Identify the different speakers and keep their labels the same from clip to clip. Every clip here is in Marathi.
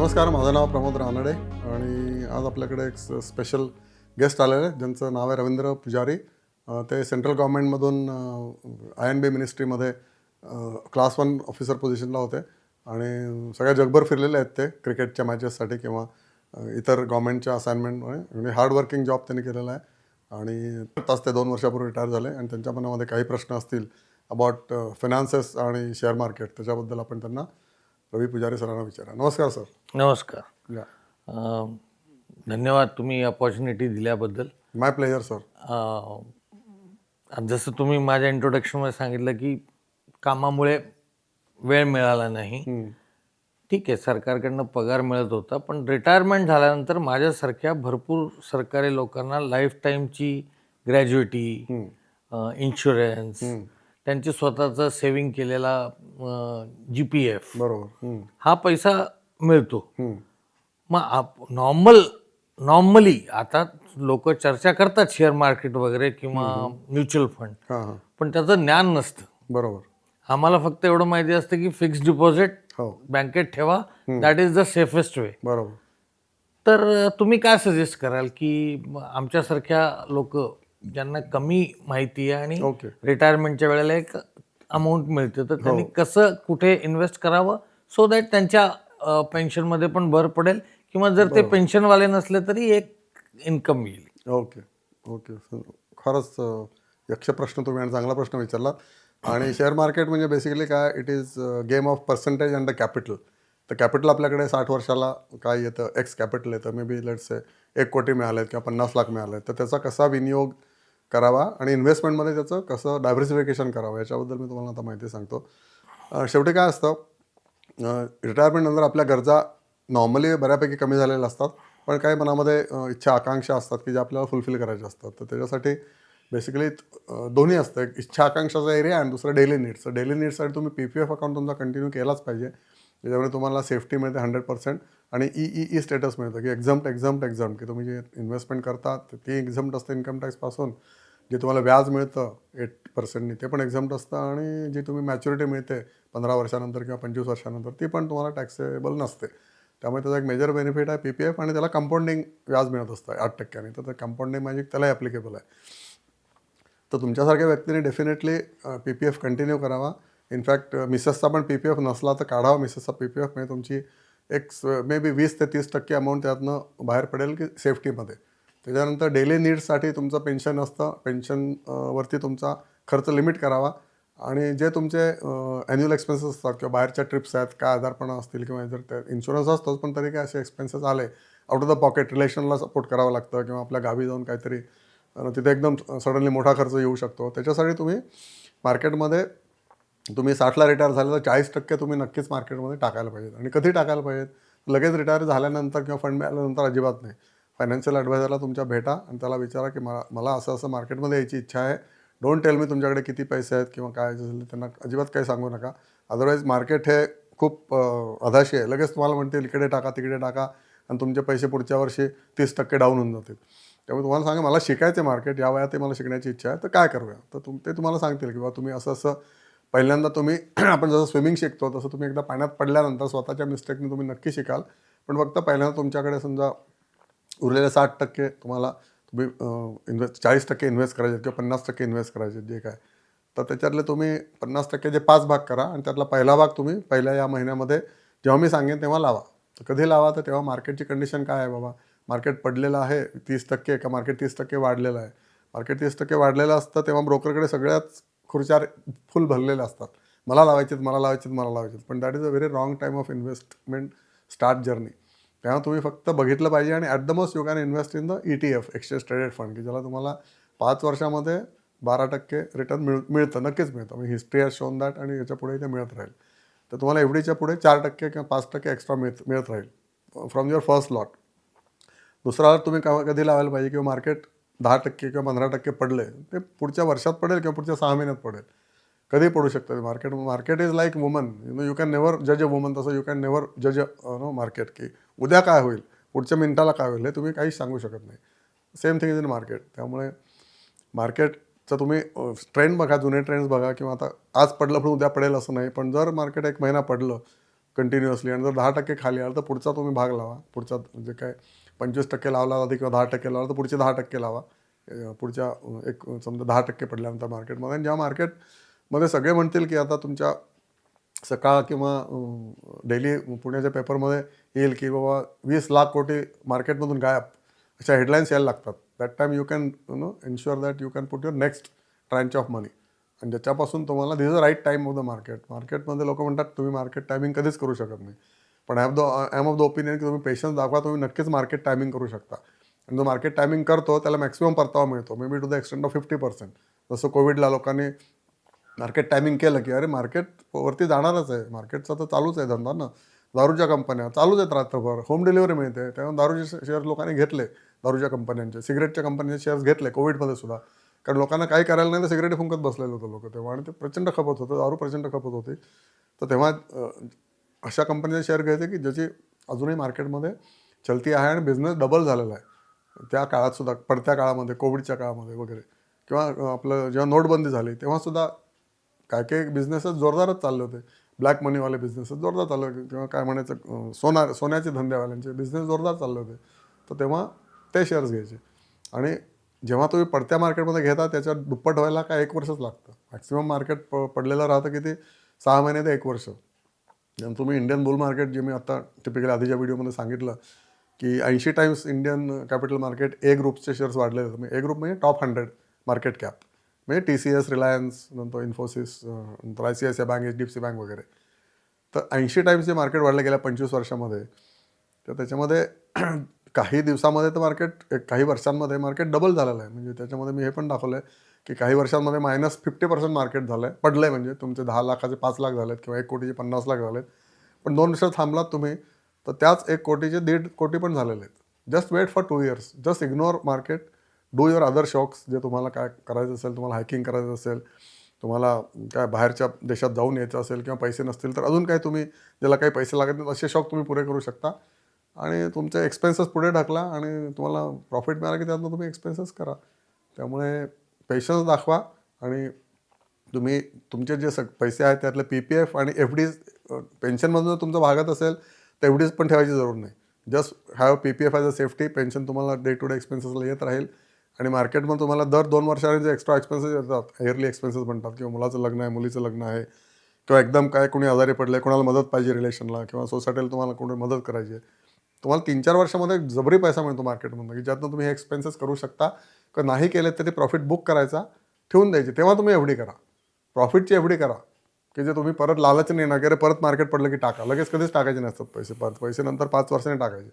Speaker 1: नमस्कार माझं नाव प्रमोद रानडे आणि आज आपल्याकडे एक स्पेशल गेस्ट आलेले आहेत ज्यांचं नाव आहे रवींद्र पुजारी. ते सेंट्रल गव्हर्नमेंटमधून आय एन बी मिनिस्ट्रीमध्ये क्लास वन ऑफिसर पोझिशनला होते. आणि सगळ्या जगभर फिरलेले आहेत ते क्रिकेटच्या मॅचेससाठी किंवा इतर गव्हर्नमेंटच्या असाइनमेंटमुळे म्हणजे हार्डवर्किंग जॉब त्यांनी केलेला आहे. आणि तास ते दोन वर्षापूर्वी रिटायर झाले. आणि त्यांच्या मनामध्ये काही प्रश्न असतील अबाउट फिनान्सेस आणि शेअर मार्केट त्याच्याबद्दल आपण त्यांना रवी पुजारी सरांना विचारा. नमस्कार सर.
Speaker 2: नमस्कार.
Speaker 1: या.
Speaker 2: अं, धन्यवाद तुम्ही अपॉर्च्युनिटी दिल्याबद्दल.
Speaker 1: माय प्लेजर सर
Speaker 2: अं, जसं तुम्ही माझ्या इंट्रोडक्शनमध्ये सांगितलं की कामामुळे वेळ मिळाला नाही. ठीक आहे सरकारकडनं पगार मिळत होता पण रिटायरमेंट झाल्यानंतर माझ्यासारख्या भरपूर सरकारी लोकांना लाईफ टाईमची ग्रॅज्युएटी इन्शुरन्स त्यांची स्वतःचा सेव्हिंग केलेला जी पी एफ
Speaker 1: बरोबर.
Speaker 2: हा पैसा मिळतो. मग आप नॉर्मल नॉर्मली आता लोक चर्चा करतात शेअर मार्केट वगैरे किंवा म्युच्युअल फंड पण त्याचं ज्ञान नसतं.
Speaker 1: बरोबर.
Speaker 2: आम्हाला फक्त एवढं माहिती असतं की फिक्स्ड डिपॉझिट
Speaker 1: हो.
Speaker 2: बँकेत ठेवा. That is the safest way
Speaker 1: बरोबर.
Speaker 2: तर तुम्ही काय सजेस्ट कराल की आमच्यासारख्या लोक ज्यांना कमी माहिती आहे आणि
Speaker 1: ओके
Speaker 2: रिटायरमेंटच्या वेळेला एक अमाऊंट मिळते. तर त्यांनी कसं कुठे इन्व्हेस्ट करावं? सो दॅट त्यांच्या पेन्शनमध्ये पण भर पडेल किंवा जर ते पेन्शनवाले नसले तरी एक इन्कम येईल.
Speaker 1: ओके ओके सर खरंच यक्ष प्रश्न तुम्ही आणि चांगला प्रश्न विचारला. आणि शेअर मार्केट म्हणजे बेसिकली काय? It is game of percentage and the capital तर कॅपिटल आपल्याकडे साठ वर्षाला काय येतं एक्स कॅपिटल येतं. मे बी लेट्स एक कोटी मिळालेत किंवा पन्नास लाख मिळाले तर त्याचा कसा विनियोग करावा आणि इन्व्हेस्टमेंटमध्ये त्याचं कसं डायव्हर्सिफिकेशन करावं याच्याबद्दल मी तुम्हाला आता माहिती सांगतो. शेवटी काय असतं रिटायरमेंटनंतर आपल्या गरजा नॉर्मली बऱ्यापैकी कमी झालेल्या असतात पण काही मनामध्ये इच्छा आकांक्षा असतात की ज्या आपल्याला फुलफिल करायच्या असतात. तर त्याच्यासाठी बेसिकली दोन्ही असतं. एक इच्छा आकांक्षाचा एरिया आणि दुसरं डेली नीड्स डेली नीड्ससाठी तुम्ही पी पी एफ अकाउंट तुमचा कंटिन्यू केलाच पाहिजे. ज्याच्यामुळे तुम्हाला सेफ्टी मिळते हंड्रेड पर्सेंट आणि ई ई ई स्टेटस मिळतं की एक्झम्प्ट एक्झाम्ट एक्झाम्ट की तुम्ही जे इन्व्हेस्टमेंट करता ते ती असतं इन्कम टॅक्सपासून जे तुम्हाला व्याज मिळतं एट पर्सेंटनी ते पण एक्झाम्ट असतं आणि जी तुम्ही मॅच्युरिटी मिळते पंधरा वर्षानंतर किंवा पंचवीस वर्षानंतर ती पण तुम्हाला टॅक्सेबल नसते. त्यामुळे त्याचा एक मेजर बेनिफिट आहे पी पी एफ आणि त्याला कंपाऊंडिंग व्याज मिळत असतं आठ टक्क्याने. तर ते कंपाऊंडिंग मॅजिक त्यालाही ॲप्लिकेबल आहे. तर तुमच्यासारख्या व्यक्तीने definitely P P F continue करावा. इनफॅक्ट मिसेसचा पण पी पी एफ नसला तर काढावा मिसेसचा पी पी एफ म्हणजे तुमची एक मे बी वीस ते तीस टक्के अमाऊंट त्यातनं बाहेर पडेल की सेफ्टीमध्ये त्याच्यानंतर डेली नीड्ससाठी तुमचं पेन्शन असतं. पेन्शनवरती तुमचा खर्च लिमिट करावा. आणि जे तुमचे ॲन्युअल एक्सपेन्सेस असतात किंवा बाहेरच्या ट्रिप्स आहेत काय आजारपणा असतील किंवा जर ते इन्शुरन्स असतोच पण तरी काय असे एक्सपेन्सेस आले आउट ऑफ द पॉकेट रिलेशनला सपोर्ट करावं लागतं किंवा आपल्या गावी जाऊन काहीतरी तिथे एकदम सडनली मोठा खर्च येऊ शकतो. त्याच्यासाठी तुम्ही मार्केटमध्ये तुम्ही साठला रिटायर झाले तर चाळीस टक्के तुम्ही नक्कीच मार्केटमध्ये टाकायला पाहिजेत. आणि कधी टाकायला पाहिजेत? लगेच रिटायर झाल्यानंतर किंवा फंड मिळाल्यानंतर अजिबात नाही. फायनान्शियल ॲडवायझरला तुमच्या भेटा आणि त्याला विचारा की मला मला असं असं मार्केटमध्ये यायची इच्छा आहे. डोंट टेल मी तुमच्याकडे किती पैसे आहेत किंवा काय असेल त्यांना अजिबात काही सांगू नका. अदरवाईज मार्केट हे खूप अधाशी आहे. लगेच तुम्हाला म्हणतील इकडे टाका तिकडे टाका. आणि तुमचे पैसे पुढच्या वर्षी तीस टक्के डाऊन होऊन जातील. त्यामुळे तुम्हाला सांगा मला शिकायचं मार्केट या वयात ते मला शिकण्याची इच्छा आहे. तर काय करूया? तर तुम ते तुम्हाला सांगतील की बाबा तुम्ही असं असं पहिल्यांदा तुम्ही आपण जसं स्विमिंग शिकतो तसं तुम्ही एकदा पाण्यात पडल्यानंतर स्वतःच्या मिस्टेकने तुम्ही नक्की शिकाल. पण फक्त पहिल्यांदा तुमच्याकडे समजा उरलेले साठ टक्के तुम्हाला तुम्ही इन्व्हेस्ट चाळीस टक्के इन्व्हेस्ट करायचे किंवा पन्नास टक्के इन्व्हेस्ट करायचे जे काय. तर त्याच्यातले तुम्ही पन्नास टक्के जे पाच भाग करा आणि त्यातला पहिला भाग तुम्ही पहिल्या या महिन्यामध्ये जेव्हा मी सांगेन तेव्हा लावा. तर कधी लावा तर तेव्हा मार्केटची कंडिशन काय आहे बाबा? मार्केट पडलेलं आहे तीस टक्के का मार्केट तीस टक्के वाढलेलं आहे? मार्केट तीस टक्के वाढलेलं असतं तेव्हा ब्रोकरकडे सगळ्याच खुर्च्या फुल भरलेल्या असतात. मला लावायचेत मला लावायचेत मला लावायचेत. पण that is a very wrong time of investment start journey त्यामुळे तुम्ही फक्त बघितलं पाहिजे आणि at the most you can invest in the E T F exchange traded fund की ज्याला तुम्हाला पाच वर्षामध्ये बारा टक्के रिटर्न मिळ मिळतं नक्कीच मिळतं. म्हणजे हिस्ट्री हॅज शोन दॅट आणि याच्यापुढे ते मिळत राहील. तर तुम्हाला एवढीच्या पुढे चार टक्के किंवा पाच टक्के एक्स्ट्रा मिळत मिळत राहील फ्रॉम युअर फर्स्ट लॉट दुसरा तुम्ही का कधी लावायला पाहिजे किंवा मार्केट दहा टक्के किंवा पंधरा टक्के पडले ते पुढच्या वर्षात पडेल किंवा पुढच्या सहा महिन्यात पडेल. कधी पडू शकतं? Market market is like woman you know you can never जज अ वुमन तसं यू कॅन नेवर जज अ नो मार्केट की उद्या काय होईल? पुढच्या मिनिटाला काय होईल? हे तुम्ही काहीच सांगू शकत नाही. Same thing is in market त्यामुळे मार्केटचं तुम्ही ट्रेंड बघा जुने ट्रेंड्स बघा किंवा आता आज पडलं पण उद्या पडेल असं नाही. पण जर मार्केट एक महिना पडलं कंटिन्युअसली आणि जर दहा टक्के खाली आलं तर पुढचा तुम्ही भाग लावा. पुढचा जे काय पंचवीस टक्के लावला आधी किंवा दहा टक्के लावला तर पुढचे दहा टक्के लावा. पुढच्या एक समजा दहा टक्के पडल्यानंतर मार्केटमध्ये. आणि ज्या मार्केटमध्ये सगळे म्हणतील की आता तुमच्या सकाळ किंवा डेली पुण्याच्या पेपरमध्ये येईल की बाबा वीस लाख कोटी मार्केटमधून गायब अशा हेडलाईन्स यायला लागतात. That time you can you know ensure that you can put your next tranche of money आणि ज्याच्यापासून तुम्हाला this is a right time of the market मार्केटमध्ये लोक म्हणतात तुम्ही मार्केट टायमिंग कधीच करू शकत नाही. पण I have the I am of the opinion की तुम्ही पेशन्स दाखवा तुम्ही नक्कीच मार्केट टायमिंग करू शकता. आणि जो मार्केट टायमिंग करतो त्याला मॅक्सिमम परतावा मिळतो. May be to the extent of fifty percent जसं कोविडला लोकांनी मार्केट टायमिंग केलं की अरे मार्केट वरती जाणारच आहे. मार्केटचा तर चालूच आहे धंदा ना. दारूच्या कंपन्या चालूच आहेत रात्रभर. होम डिलिव्हरी मिळते. तेव्हा दारूचे शेअर लोकांनी घेतले दारूच्या कंपन्यांचे. सिगरेटच्या कंपन्यांचे शेअर्स घेतले कोविडमध्ये सुद्धा. कारण लोकांना काही करायला नाही तर सिगरेट फुंकत बसलेले होते लोक तेव्हा. आणि ते प्रचंड खपत होतं. दारू प्रचंड खपत होती. तर तेव्हा अशा कंपनीचे शेअर घ्यायचे की ज्याची अजूनही मार्केटमध्ये चलती आहे आणि बिझनेस डबल झालेला आहे. त्या काळात सुद्धा पडत्या काळामध्ये कोविडच्या काळामध्ये वगैरे. किंवा आपलं जेव्हा नोटबंदी झाली तेव्हासुद्धा काय काही बिझनेसेस जोरदारच चालले होते. ब्लॅक मनीवाले बिझनेसेस जोरदार चालले होते. किंवा काय म्हणायचं सोना सोन्याचे धंदेवाल्यांचे बिझनेस जोरदार चालले होते. तर तेव्हा ते शेअर्स घ्यायचे. आणि जेव्हा तुम्ही पडत्या मार्केटमध्ये घेता त्याच्यात दुप्पट व्हायला काय एक वर्षच लागतं. मॅक्सिमम मार्केट प पडलेलं राहतं किती? सहा महिने ते एक वर्ष. तुम्ही इंडियन बुल मार्केट जे मी आता टिपिकली आधीच्या व्हिडिओमध्ये सांगितलं की ऐंशी टाईम्स इंडियन कॅपिटल मार्केट ए ग्रुपचे शेअर्स वाढलेले आहेत. ए ग्रुप म्हणजे टॉप हंड्रेड मार्केट कॅप म्हणजे टी सी एस रिलायन्स नंतर इन्फोसिस नंतर I C I C bank H D F C bank वगैरे. तर ऐंशी टाईम्स जे मार्केट वाढलं गेल्या पंचवीस वर्षामध्ये तर त्याच्यामध्ये काही दिवसामध्ये तर मार्केट काही वर्षांमध्ये मार्केट डबल झालेलं आहे. म्हणजे त्याच्यामध्ये मी हे पण दाखवलं आहे की काही वर्षांमध्ये मायनस फिफ्टी पर्सेंट मार्केट झालं आहे पडलं आहे म्हणजे तुमचे दहा लाखाचे पाच लाख झालेत किंवा एक कोटीचे पन्नास लाख झालेत. पण दोन वर्ष थांबलात तुम्ही तर त्याच एक कोटीचे दीड कोटी पण झालेले आहेत. Just wait for two years just ignore market do your other shocks जे तुम्हाला काय करायचं असेल तुम्हाला हायकिंग करायचं असेल तुम्हाला काय बाहेरच्या देशात जाऊन यायचं असेल किंवा पैसे नसतील तर अजून काही तुम्ही ज्याला काही पैसे लागत नाहीत असे शॉक तुम्ही पुरे करू शकता. आणि तुमचे एक्सपेन्सेस पुढे ढकला आणि तुम्हाला प्रॉफिट मिळाला की त्यातनं तुम्ही एक्सपेन्सेस करा. त्यामुळे पेशन्स दाखवा आणि तुम्ही तुमचे जे सग पैसे आहेत त्यातले पी पी एफ आणि एफ डीज पेन्शनमधून जर तुमचं भागत असेल तर एफ डीज पण ठेवायची जरूर नाही. Just have P P F as a safety pension तुम्हाला डे टू डे एक्सपेन्सेसला येत राहील. आणि मार्केटमध्ये तुम्हाला दर दोन वर्षाने जे एक्स्ट्रा एक्सपेन्सेस येतात इयरली एक्सपेन्सेस म्हणतात किंवा मुलाचं लग्न आहे मुलीचं लग्न आहे किंवा एकदम काय कोणी आजारी पडले कोणाला मदत पाहिजे रिलेशनला किंवा सोसायटीला तुम्हाला कोणी मदत करायची आहे. तुम्हाला तीन चार वर्षामध्ये जबरी पैसा मिळतो मार्केटमधून की ज्यातनं तुम्ही हे एक्सपेन्सेस करू शकता. का नाही केले तरी प्रॉफिट बुक करायचा ठेवून द्यायचे. तेव्हा तुम्ही एफ डी करा. प्रॉफिटची एफ डी करा. की जे तुम्ही परत लालच नाही ना की अरे परत मार्केट पडलं की टाका. लगेच कधीच टाकायचे नसतात पैसे. परत पैसे नंतर पाच वर्षांनी टाकायचे.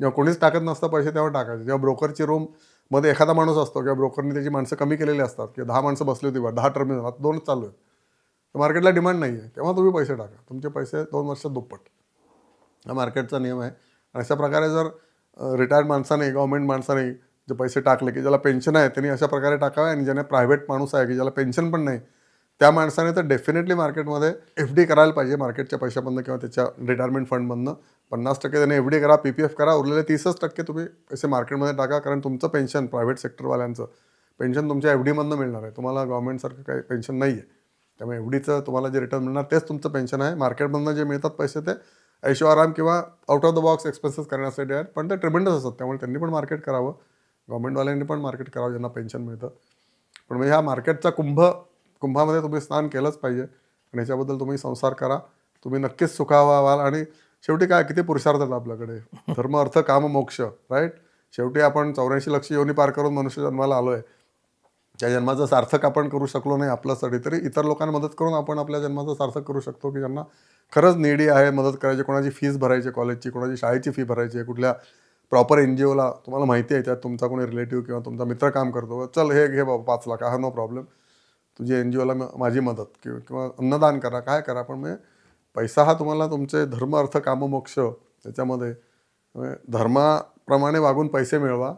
Speaker 1: जेव्हा कोणीच टाकत नसतं पैसे तेव्हा टाकायचे. जेव्हा ब्रोकरची रूममध्ये एखादा माणूस असतो किंवा ब्रोकरने त्याची माणसं कमी केलेली असतात किंवा दहा माणसं बसली होती बा दहा टर्मिनल आता दोनच चालू आहेत. तर मार्केटला डिमांड नाही आहे तेव्हा तुम्ही पैसे टाका. तुमचे पैसे दोन वर्षात दुप्पट. हा मार्केटचा नियम आहे. आणि अशा प्रकारे जर रिटायर्ड माणसाने गव्हर्मेंट माणसाने जे पैसे टाकले की ज्याला पेन्शन आहे त्यांनी अशा प्रकारे टाकावे आणि ज्याने प्रायव्हेट माणूस आहे की ज्याला पेन्शन पण नाही त्या माणसाने तर डेफिनेटली मार्केटमध्ये एफ डी करायला पाहिजे मार्केटच्या पैशामधनं किंवा त्याच्या रिटायरमेंट फंडमधनं पन्नास टक्के त्याने एफ डी करा पी पी एफ करा उरलेले तीसच टक्के तुम्ही पैसे मार्केटमध्ये टाका कारण तुमचं पेन्शन प्रायव्हेट सेक्टरवाल्यांचं पेन्शन तुमच्या एफ डीमधनं मिळणार आहे. तुम्हाला गव्हर्मेंटसारखं काही पेन्शन नाही आहे त्यामुळे एफ डीचं तुम्हाला जे रिटर्न मिळणार तेच तुमचं पेन्शन आहे. मार्केटमधनं जे मिळतात पैसे ते ऐशो आराम किंवा out of the box expenses करण्यासाठी आहेत पण ते ट्रिमेंडस असतात. त्यामुळे त्यांनी पण मार्केट करावं. गव्हर्मेंटवाल्यांनी पण मार्केट करावं ज्यांना पेन्शन मिळतं. पण म्हणजे ह्या मार्केटचा कुंभ कुंभामध्ये तुम्ही स्नान केलंच पाहिजे. आणि ह्याच्याबद्दल तुम्ही संसार करा. तुम्ही नक्कीच सुखावा व्हाल आणि शेवटी काय किती पुरुषार्थ आहेत आपल्याकडे? धर्म अर्थ काम मोक्ष राईट शेवटी आपण चौऱ्याऐंशी लक्ष योनी पार करून मनुष्य जन्माला आलो आहे त्या जन्माचं सार्थक आपण करू शकलो नाही आपल्यासाठी तरी इतर लोकांना मदत करून आपण आपल्या जन्माचं सार्थक करू शकतो की ज्यांना खरंच निडी आहे मदत करायची कोणाची फीज भरायची कॉलेजची कोणाची शाळेची फी भरायची आहे कुठल्या प्रॉपर एन जी ओला तुम्हाला माहिती आहे त्यात तुमचा कोणी रिलेटिव्ह किंवा तुमचा मित्र काम करतो चल हे घे बाबा पाच लाख हा नो प्रॉब्लेम तुझी एन जी ओला माझी मदत किंवा किंवा अन्नदान करा काय करा पण म्हणजे पैसा हा तुम्हाला तुमचे धर्म अर्थ काममोक्ष त्याच्यामध्ये म्हणजे धर्माप्रमाणे वागून पैसे मिळवा.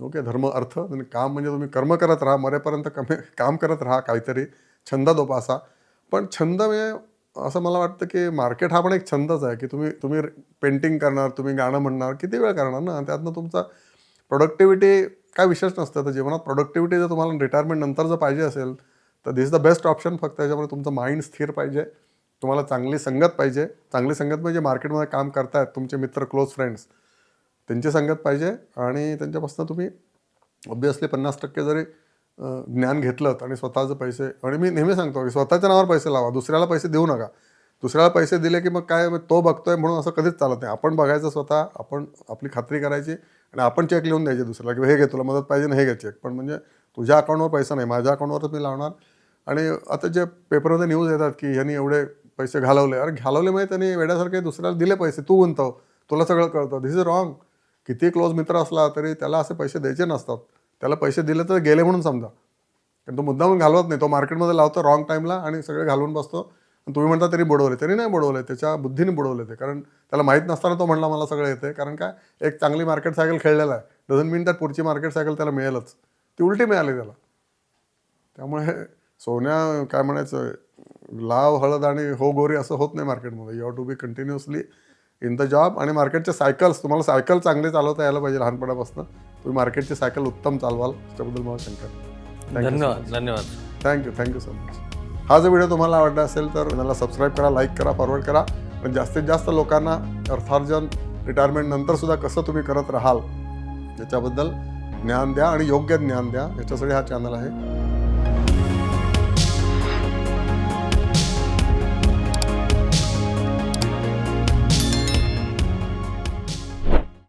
Speaker 1: ओके धर्म अर्थ काम म्हणजे तुम्ही कर्म करत राहा मरेपर्यंत कमी काम करत राहा काहीतरी छंद जोपासा. पण छंद म्हणजे असं मला वाटतं की मार्केट हा पण एक छंदच आहे की तुम्ही तुम्ही पेंटिंग करणार तुम्ही गाणं म्हणणार किती वेळ करणार ना? त्यातनं तुमचा प्रोडक्टिव्हिटी काय विशेष नसतं. तर जीवनात प्रोडक्टिव्हिटी जर तुम्हाला रिटायरमेंट नंतर जर पाहिजे असेल तर this is the best option फक्त त्याच्यामध्ये तुमचं माइंड स्थिर पाहिजे. तुम्हाला चांगली संगत पाहिजे. चांगली संगत म्हणजे मार्केटमध्ये काम करतायत तुमचे मित्र क्लोज फ्रेंड्स त्यांची संगत पाहिजे आणि त्यांच्यापासून तुम्ही ऑब्विसली पन्नास टक्के जरी ज्ञान घेतलं आणि स्वतःचे पैसे आणि मी नेहमी सांगतो की स्वतःच्या नावावर पैसे लावा दुसऱ्याला पैसे देऊ नका. दुसऱ्याला पैसे दिले की मग काय मग तो बघतोय म्हणून असं कधीच चालत नाही. आपण बघायचं स्वतः आपण आपली खात्री करायची आणि आपण चेक लिहून द्यायचे दुसऱ्याला की हे घे तुला मदत पाहिजे ना हे घे चेक पण म्हणजे तुझ्या अकाउंटवर पैसा नाही माझ्या अकाउंटवरच मी लावणार. आणि आता जे पेपरमध्ये न्यूज येतात की ह्यांनी एवढे पैसे घालवले अरे घालवले म्हणजे त्यांनी वेड्यासारखे दुसऱ्याला दिले पैसे तू गुंतव तुला सगळं कळतं. दिस इज रॉंग किती क्लोज मित्र असला तरी त्याला असे पैसे द्यायचे नसतात. त्याला पैसे दिले तर गेले म्हणून समजा. कारण तो मुद्दाम घालवत नाही. तो मार्केटमध्ये लावतो रॉंग टाईमला आणि सगळे घालवून बसतो. आणि तुम्ही म्हणता तरी बुडवले. तरी नाही बुडवले. त्याच्या बुद्धीने बुडवले ते. कारण त्याला माहीत नसताना तो म्हणला मला सगळं येते कारण काय एक चांगली मार्केट सायकल खेळलेला आहे. डझन मीन त्यात पुढची मार्केट सायकल त्याला मिळेलच. ती उलटी मिळाली त्याला. त्यामुळे सोन्या काय म्हणायचं? लाव हळद आणि हो गोरी असं होत नाही मार्केटमध्ये you have to be continuously in the job आणि मार्केटचे सायकल्स तुम्हाला सायकल चांगली चालवता यायला पाहिजे लहानपणापासून. तुम्ही मार्केटची सायकल उत्तम चालवाल त्याबद्दल मला शंका
Speaker 2: धन्यवाद धन्यवाद.
Speaker 1: थँक्यू थँक्यू सो मच हा जर व्हिडिओ तुम्हाला आवडला असेल तर मला सबस्क्राईब करा लाईक करा फॉरवर्ड करा. आणि जास्तीत जास्त लोकांना अर्थार्जन रिटायरमेंट नंतर सुद्धा कसं तुम्ही करत राहाल याच्याबद्दल ज्ञान द्या आणि योग्य ज्ञान द्या. याच्यासाठी हा चॅनल आहे.